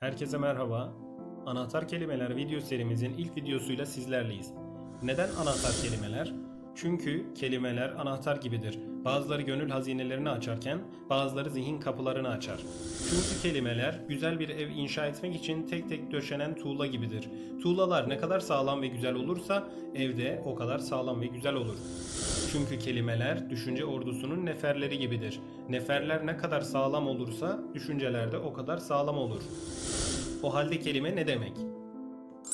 Herkese merhaba. Anahtar kelimeler video serimizin ilk videosuyla sizlerleyiz. Neden anahtar kelimeler? Çünkü kelimeler anahtar gibidir. Bazıları gönül hazinelerini açarken bazıları zihin kapılarını açar. Çünkü kelimeler güzel bir ev inşa etmek için tek tek döşenen tuğla gibidir. Tuğlalar ne kadar sağlam ve güzel olursa evde o kadar sağlam ve güzel olur. Çünkü kelimeler düşünce ordusunun neferleri gibidir. Neferler ne kadar sağlam olursa düşünceler de o kadar sağlam olur. O halde kelime ne demek?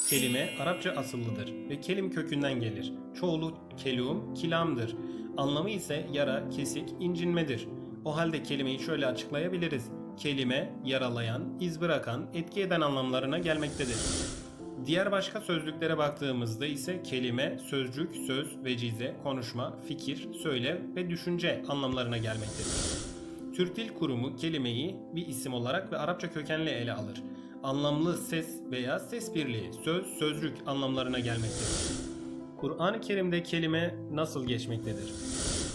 Kelime Arapça asıllıdır ve kelim kökünden gelir. Çoğulu kelum, kilamdır. Anlamı ise yara, kesik, incinmedir. O halde kelimeyi şöyle açıklayabiliriz. Kelime, yaralayan, iz bırakan, etki eden anlamlarına gelmektedir. Diğer başka sözlüklere baktığımızda ise kelime, sözcük, söz, vecize, konuşma, fikir, söyle ve düşünce anlamlarına gelmektedir. Türk Dil Kurumu kelimeyi bir isim olarak ve Arapça kökenli ele alır. Anlamlı ses veya ses birliği, söz, sözcük anlamlarına gelmektedir. Kur'an-ı Kerim'de kelime nasıl geçmektedir?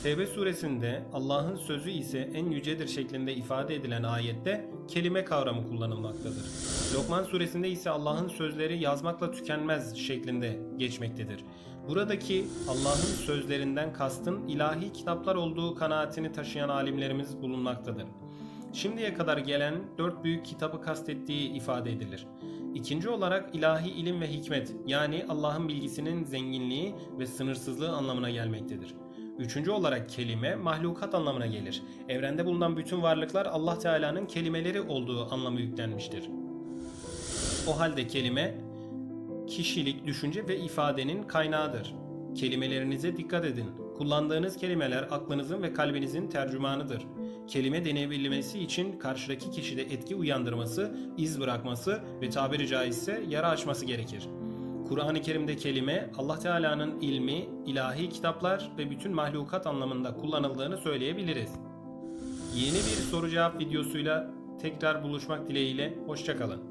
Tevbe suresinde Allah'ın sözü ise en yücedir şeklinde ifade edilen ayette kelime kavramı kullanılmaktadır. Lokman suresinde ise Allah'ın sözleri yazmakla tükenmez şeklinde geçmektedir. Buradaki Allah'ın sözlerinden kastın ilahi kitaplar olduğu kanaatini taşıyan alimlerimiz bulunmaktadır. Şimdiye kadar gelen dört büyük kitabı kastettiği ifade edilir. İkinci olarak ilahi ilim ve hikmet yani Allah'ın bilgisinin zenginliği ve sınırsızlığı anlamına gelmektedir. Üçüncü olarak kelime mahlukat anlamına gelir. Evrende bulunan bütün varlıklar Allah Teala'nın kelimeleri olduğu anlamı yüklenmiştir. O halde kelime kişilik, düşünce ve ifadenin kaynağıdır. Kelimelerinize dikkat edin. Kullandığınız kelimeler aklınızın ve kalbinizin tercümanıdır. Kelime deneyebilmesi için karşıdaki kişide etki uyandırması, iz bırakması ve tabiri caizse yara açması gerekir. Kur'an-ı Kerim'de kelime Allah Teala'nın ilmi, ilahi kitaplar ve bütün mahlukat anlamında kullanıldığını söyleyebiliriz. Yeni bir soru cevap videosuyla tekrar buluşmak dileğiyle hoşçakalın.